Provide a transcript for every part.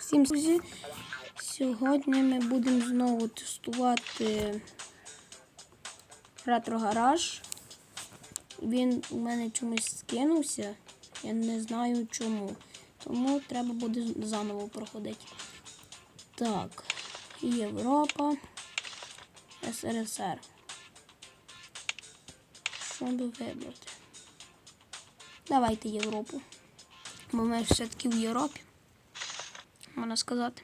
Всім друзі! Сьогодні ми будемо знову тестувати ретро-гараж. Він у мене чомусь скинувся. Я не знаю чому. Тому треба буде заново проходити. Так, Європа, СРСР. Що би вибрати? Давайте Європу. Бо ми все-таки в Європі можна сказати.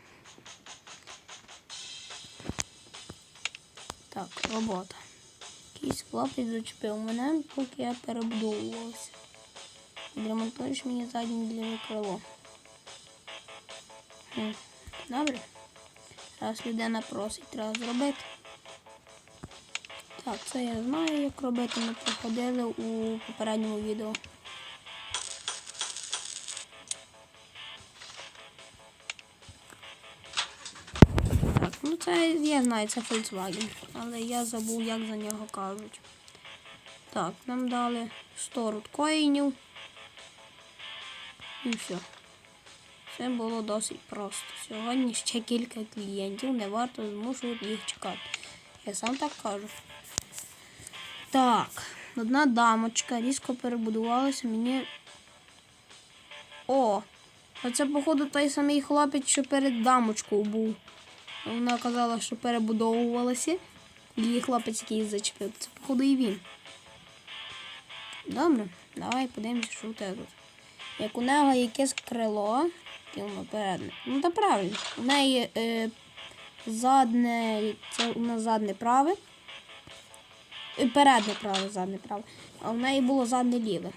Так, робота. Якийсь хлопець зачепив мене, поки я перебудовувався. Відремонтуєш мені заднє для крило. Добре. Раз людина просить, треба зробити. Так, це я знаю, як робити. Ми проходили у попередньому відео. Я знаю, це Volkswagen, але я забув, як за нього кажуть. Так, нам дали 100 руткоїнів. І все. Це було досить просто. Сьогодні ще кілька клієнтів, не варто змушувати їх чекати. Я сам так кажу. Так, одна дамочка різко перебудувалася мені. О! Оце, походу, той самий хлопець, що перед дамочкою був. Вона казала, що перебудовувалася. Її хлопець якийсь зачепив. Це, походу, і він. Добре, давай подивимося, що у тебе тут. Як у нього якесь крило, передне. Ну, та правильно. У неї е, задне, це у нас задне праве. Е, Передне праве, задне праве. А в неї було задне ліве.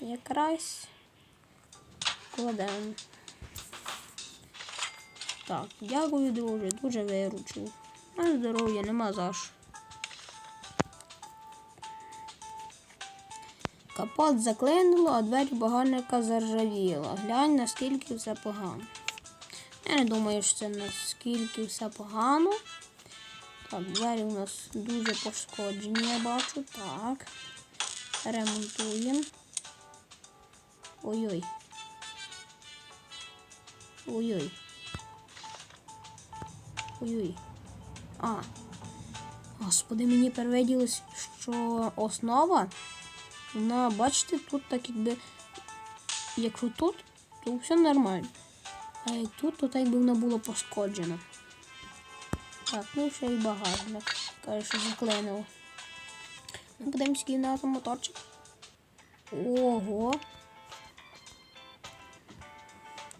Якраз кладемо. Так, дякую, друже, дуже виручив. А здоров'я нема за що. Капот заклинило, а двері багажника заржавіла. Глянь, наскільки все погано. Я не думаю, що це наскільки все погано. Так, двері у нас дуже пошкоджені, я бачу. Так. Ремонтуємо. Ой-ой. Ой-ой. Ой-ой. А. Господи, мені перевиділось, що основа, вона, бачите, тут так якби. Якщо тут, то все нормально. А як тут, то так якби вона була пошкоджена. Так, ну ще й багажник. Каже, що заклинило. Ну, подивимось, який на моторчик. Ого.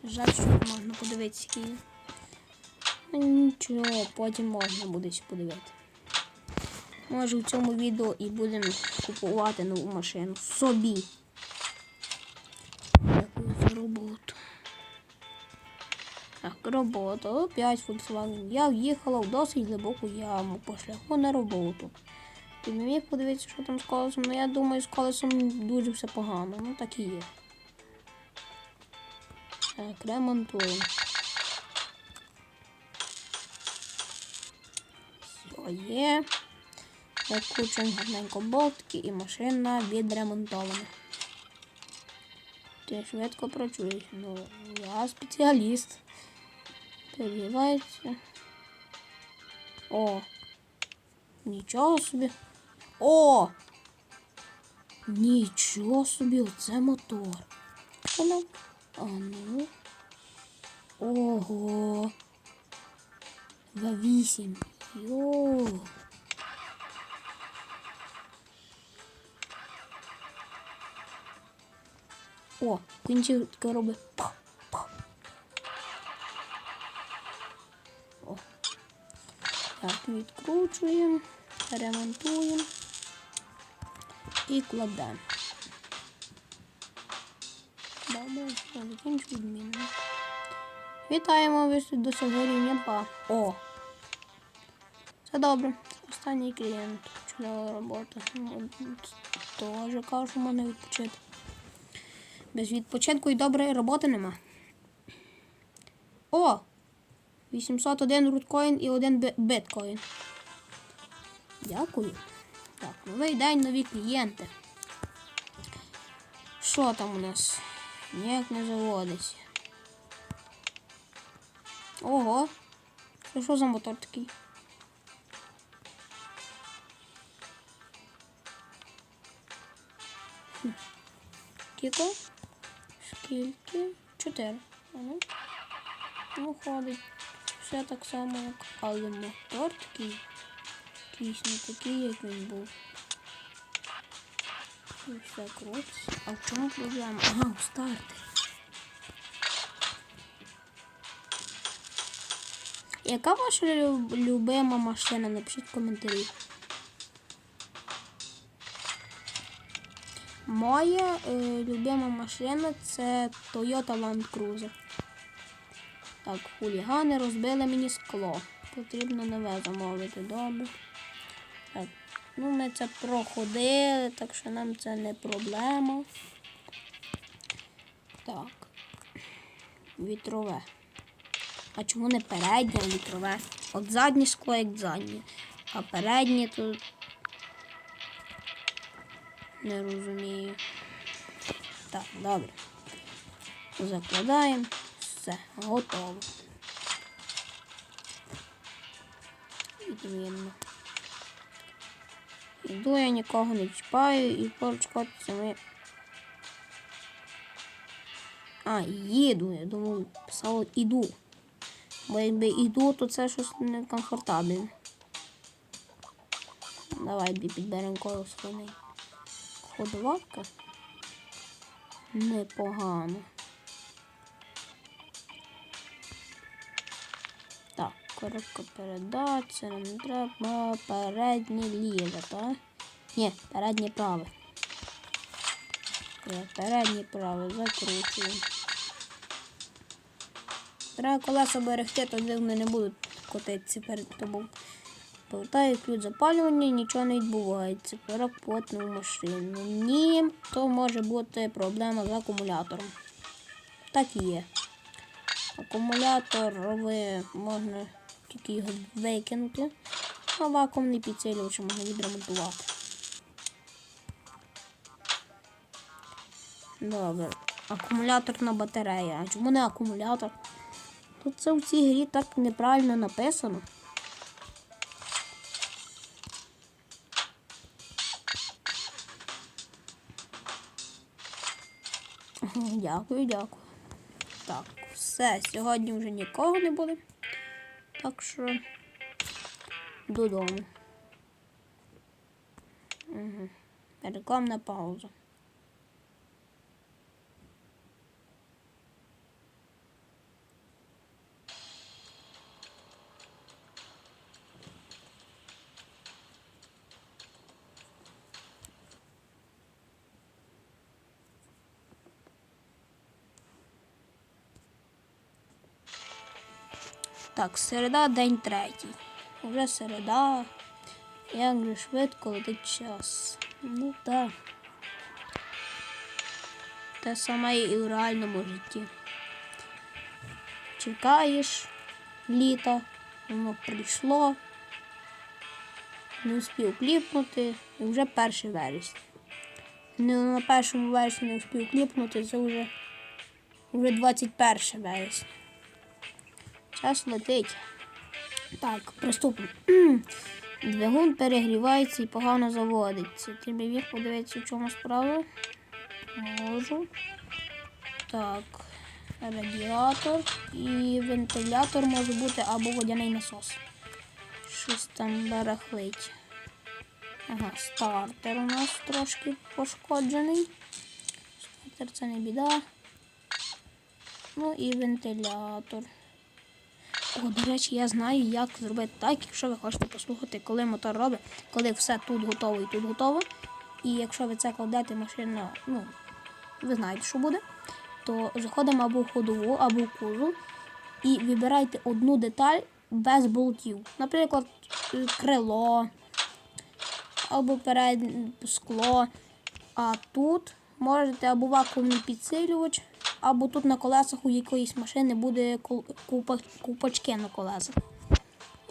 Жаль, що можна подивитися який. Нічого, потім можна буде ще подивити. Може в цьому відео і будемо купувати нову машину собі. За роботу. Так, робота. Опять Volkswagen. Я в'їхала в досить глибоку яму по шляху на роботу. Ти не міг подивитися, що там з колесом. Ну я думаю, з колесом дуже все погано. Ну так і є. Так, ремонтуємо. Є. Закручуємо гарненько болтики і машина відремонтована. Ти швидко працюєш. Ну, я спеціаліст. Перегрівається. О! Нічого собі. О! Нічого собі, оце мотор. Воно. А ну. Ого. В8. Йо. О, кінчик робить. Пах, пах. О. Так, відкручуємо, ремонтуємо і кладемо. Закінчу відмінно. Вітаємо, ви до рівня 2. О! Добре. Останній клієнт. Чудова робота. Ну, Теж кажу, що можна відпочити. Без відпочинку і доброї роботи нема. О! 801 руткоін і 1 бі- біткоін. Дякую. Так, новий день, нові клієнти. Що там у нас? Ніяк не заводиться. Ого. Це що за мотор такий? Скільки? Скільки? Чотири. Ага. Ну, ходить. Все так само, як але мотор такий. Якийсь такий, як він був. І все крутиться. А в чому проблема? Ага, у стартері. Яка ваша любима машина? Напишіть в коментарі. Моя е, любима машина це Toyota Land Cruiser. Так, хулігани розбили мені скло. Потрібно нове замовити. Добре. Так, ну ми це проходили, так що нам це не проблема. Так. Вітрове. А чому не переднє, а вітрове? От заднє скло як заднє. А переднє тут. Не розумію. Так, добре. Закладаємо. Все, готово. Відмінно. Іду, я нікого не чіпаю і поруч котиться ми. А, їду, я думаю, писало іду. Бо якби іду, то це щось некомфортабельне. Давай підберемо коло свиней. Ходовка. Непогано. Так, коробка передач, це нам треба. Переднє ліве, так? Ні, переднє праве. Е, Переднє праве, закручуємо. Треба колеса берегти, тоді вони не будуть котитися перед тобою. Повертаю ключ запалювання, нічого не відбувається. Пора потну машину. Ні, то може бути проблема з акумулятором. Так і є. Акумулятор можна тільки його викинути, а вакуумний підсилювач можна відремонтувати. Добре. Акумуляторна батарея. А чому не акумулятор? Тут це в цій грі так неправильно написано. Дякую, дякую. Так, все, сьогодні вже нікого не буде. Так що додому. Угу. Рекламна пауза. Так, середа, день третій. Уже середа. Як же швидко летить час. Ну так. Те саме і в реальному житті. Чекаєш літа, воно прийшло. Не успів кліпнути і вже 1 вересня. Не на першому вересні не успів кліпнути, це вже, вже 21 вересня. Час летить. Так, приступимо. Двигун перегрівається і погано заводиться. Ти міг подивитися, в чому справа? Можу. Так. Радіатор і вентилятор може бути або водяний насос. Щось там барахлить. Ага, стартер у нас трошки пошкоджений. Стартер це не біда. Ну і вентилятор. О, до речі, я знаю, як зробити так, якщо ви хочете послухати, коли мотор робить, коли все тут готово і тут готово. І якщо ви це кладете, машина, ну, ви знаєте, що буде, то заходимо або в ходову, або в кузов і вибирайте одну деталь без болтів. Наприклад, крило або переднє скло. А тут можете або вакуумний підсилювач, або тут на колесах у якоїсь машини буде купа, купачки на колесах.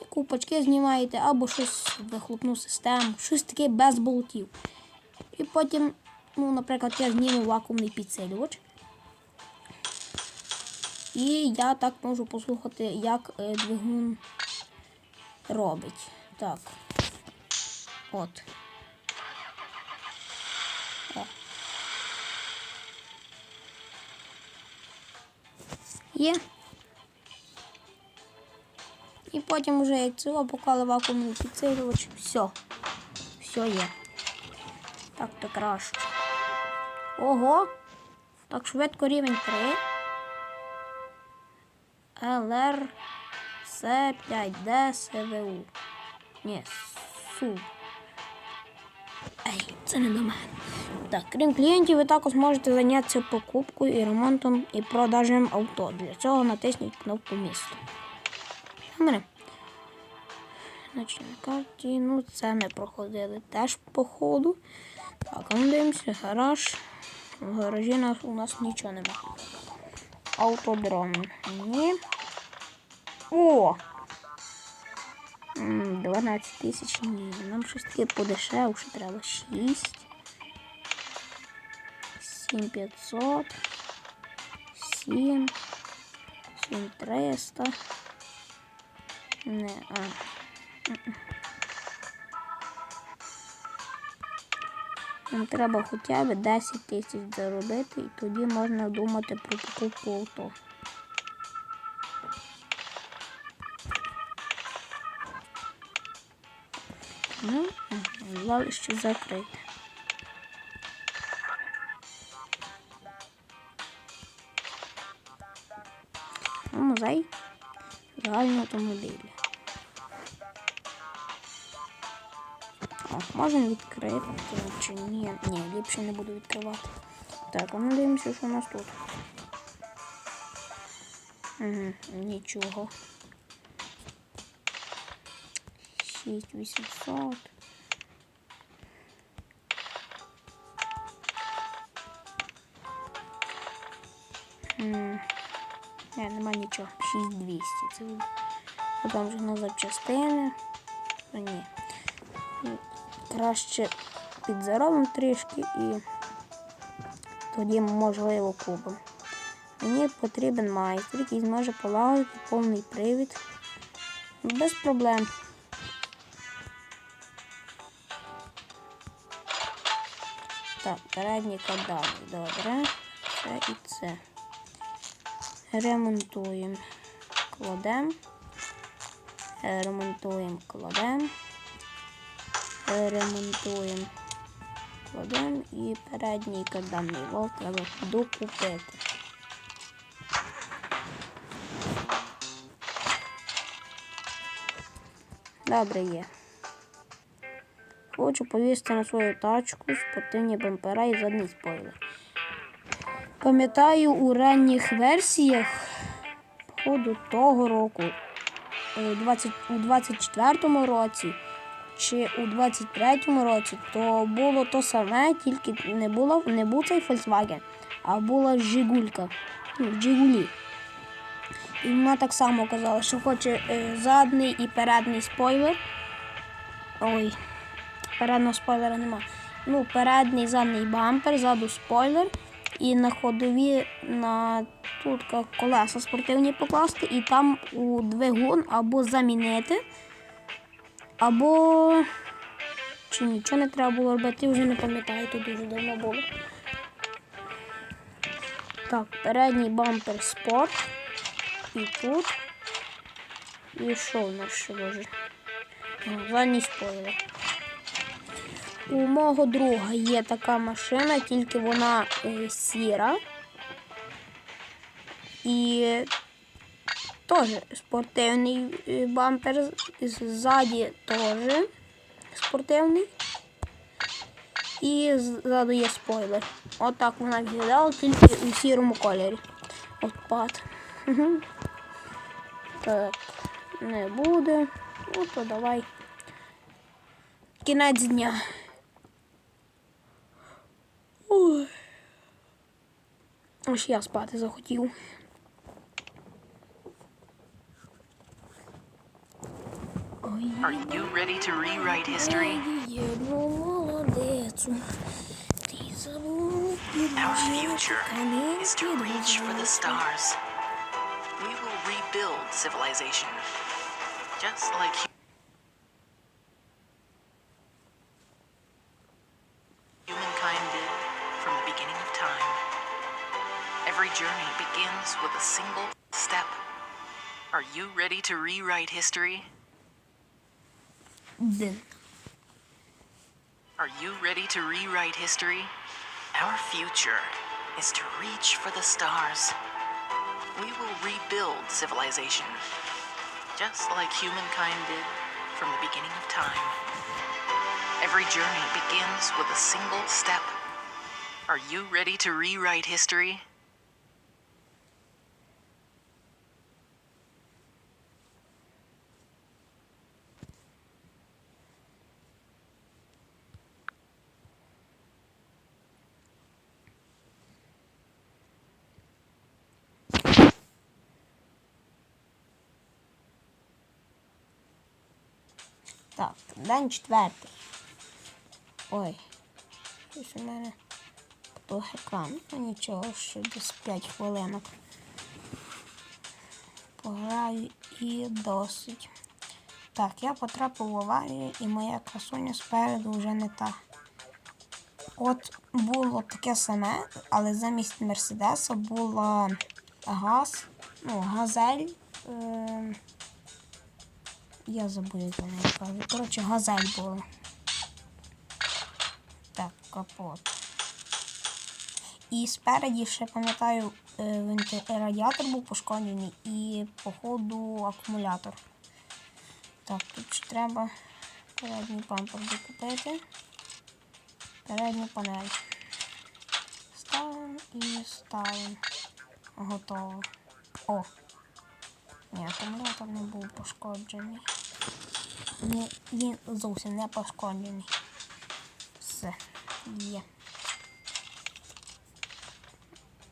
Купачки знімаєте або щось вихлопну систему, щось таке без болтів. І потім, ну, наприклад, я зніму вакуумний підсилювач. І я так можу послухати, як е, двигун робить. Так. От. Є. І потім вже як цього поклали вакуумний підсилювач. Все. Все є. Так то краще. Ого! Так швидко рівень 3. ЛР С5Д СВУ. Ні, СУ. Ей, це не до мене. Так, крім клієнтів, ви також можете зайнятися покупкою і ремонтом і продажем авто. Для цього натисніть кнопку місто. Добре. Значить, на карті, ну це ми проходили теж по ходу. Так, а ну дивимося, гараж. В гаражі у нас нічого нема. Автодром. Ні. О! 12 тисяч, ні. Нам щось таке подешевше треба. 6. 7500. 7. 7300. Не, а. Нам треба хоча б 10 тисяч заробити, і тоді можна думати про покупку авто. Ну, лавище закрите. Музей загального автомобіля. О, можемо відкрити чи ні? Ні, ліпше не буду відкривати. Так, а ми дивимося, що у нас тут. Угу, нічого. 6800. Ні, нема нічого. 6200. Це там вже на запчастини. А, ні. Ну, Краще підзаробимо трішки і тоді можливо купимо. Мені потрібен майстер, який зможе полагодити повний привід без проблем. Так, передні кадани. Добре. Це і це. Ремонтуємо. Кладемо. Е, Ремонтуємо, кладемо. Е, Ремонтуємо. Кладемо і передній карданний вал треба докупити. Добре є. Хочу повісити на свою тачку спортивні бампера і задній спойлер. Пам'ятаю, у ранніх версіях походу того року, е, 20, у 24-му році чи у 23-му році, то було то саме, тільки не було, не був цей Volkswagen, а була Жигулька. Ну, Жигулі. І вона так само казала, що хоче е, задній і передній спойлер. Ой, переднього спойлера нема. Ну, передній задній бампер, ззаду спойлер. І на ходові на тут колеса спортивні покласти, і там у двигун або замінити, або чи нічого не треба було робити, вже не пам'ятаю, тут дуже давно було. Так, передній бампер спорт. І тут. І що в нас ще може? Задній спойлер. У мого друга є така машина, тільки вона е, сіра. І теж спортивний е, бампер ззаді теж спортивний. І ззаду є спойлер. Отак вона виглядала, тільки у сірому кольорі. Отпад. Так, не буде. Ну то давай. Кінець дня. Ой. Аж я спати захотів. Ой, Are you ready to rewrite history? єдну молодецю. Ти забув Our future is to reach for the stars. rebuild civilization. Just like hu- ready to rewrite history? Are you ready to rewrite history? Our future is to reach for the stars. We will rebuild civilization, just like humankind did from the beginning of time. Every journey begins with a single step. Are you ready to rewrite history? Так, день четвертий. Ой. Щось у мене екран. Ну нічого, ще десь 5 хвилинок. Пограю і досить. Так, я потрапив в аварію і моя красуня спереду вже не та. От було таке саме, але замість Мерседеса була газ, ну, газель. Е- я забув, як вона кажуть. Коротше, газель була. Так, капот. І спереді ще пам'ятаю, е, радіатор був пошкоджений і, походу, акумулятор. Так, тут ще треба передній пампер докупити. Передню панель. Ставимо і ставимо. Готово. О! Ні, акумулятор не був пошкоджений. Ні, він зовсім не пошкоджений. Все, є.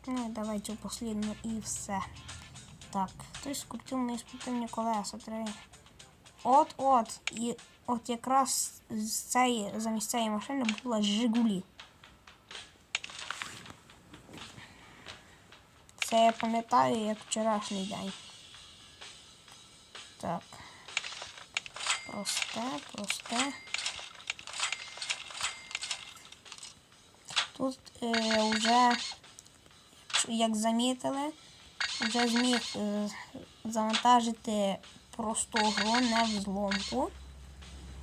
Ну, і давай цю послідню і все. Так, хтось скрутив мої спортивні колеса. Три. От-от. І от якраз з цієї, замість цієї машини була Жигулі. Це я пам'ятаю як вчорашній день. Так. Просте, просте. Тут е, вже, як замітили, вже зміг е, завантажити просту гру, не взломку.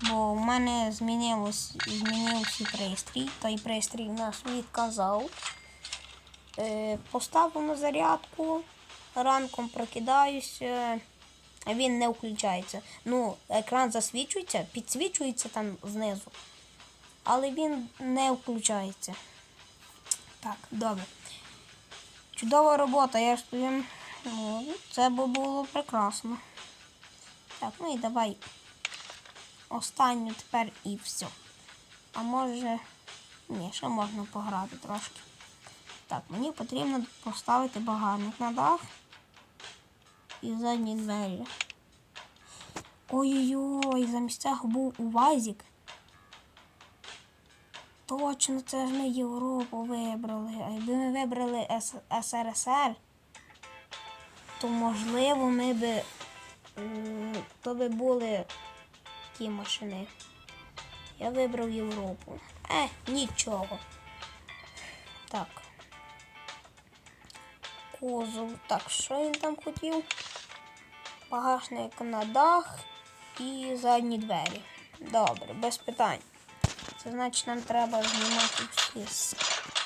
Бо в мене змінилось, змінився пристрій. Той пристрій в нас відказав. Е, поставив зарядку, ранком прокидаюся, він не включається. Ну, екран засвічується, підсвічується там знизу, але він не включається. Так, добре. Чудова робота, я ж тобі. Ну, це би було прекрасно. Так, ну і давай останню тепер і все. А може. Ні, ще можна пограти трошки. Так, мені потрібно поставити багажник на дах і задні двері. Ой-ой-ой, замість цього був УАЗик. Точно, це ж ми Європу вибрали. А якби ми вибрали СРСР, то можливо ми би. То би були ті машини. Я вибрав Європу. Е, нічого. Так. Кузов. Так, що він там хотів? Багажник на дах і задні двері. Добре, без питань. Це значить нам треба знімати всі,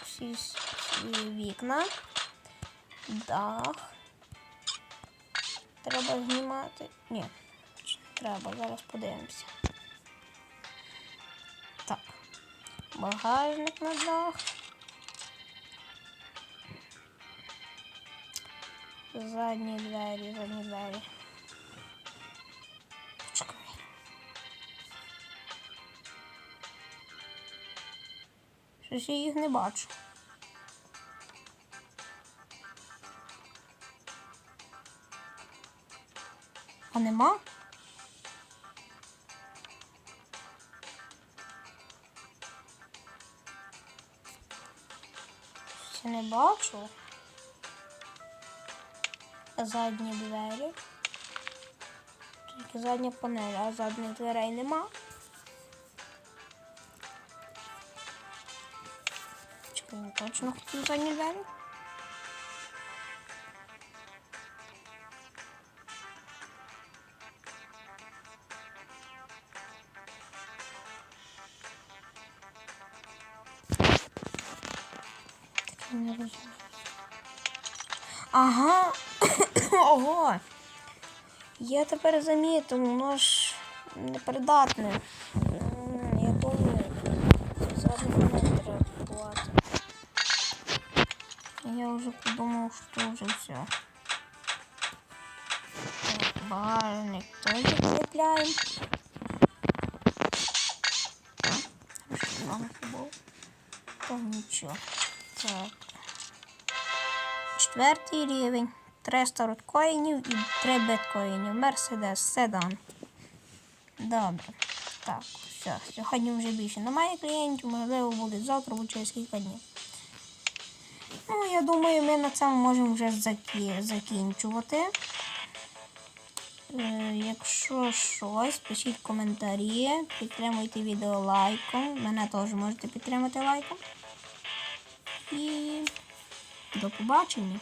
всі, всі вікна. Дах. Треба знімати. Ні, треба, зараз подивимося. Так. Багажник на дах. Задні двері, задні двері. Щось я їх не бачу. А нема? Я не бачу. задні двері. Тільки задня панель, а задніх дверей нема. Я точно хотів задні двері. Так я не розумію. Ага. Ого. Я тепер замітив, воно ж непридатне. Я вже подумав, що вже все. Теж закріпляємо. Трошки много було. Так. Четвертий рівень. 300 руткоїнів і 3 біткоїнів. Мерседес, седан. Добре. Так, все. Сьогодні вже більше немає клієнтів, можливо, буде завтра або через кілька днів. Ну, я думаю, ми на цьому можемо вже закі... закінчувати. Е, якщо щось, пишіть коментарі, підтримуйте відео лайком. Мене теж можете підтримати лайком. І до побачення.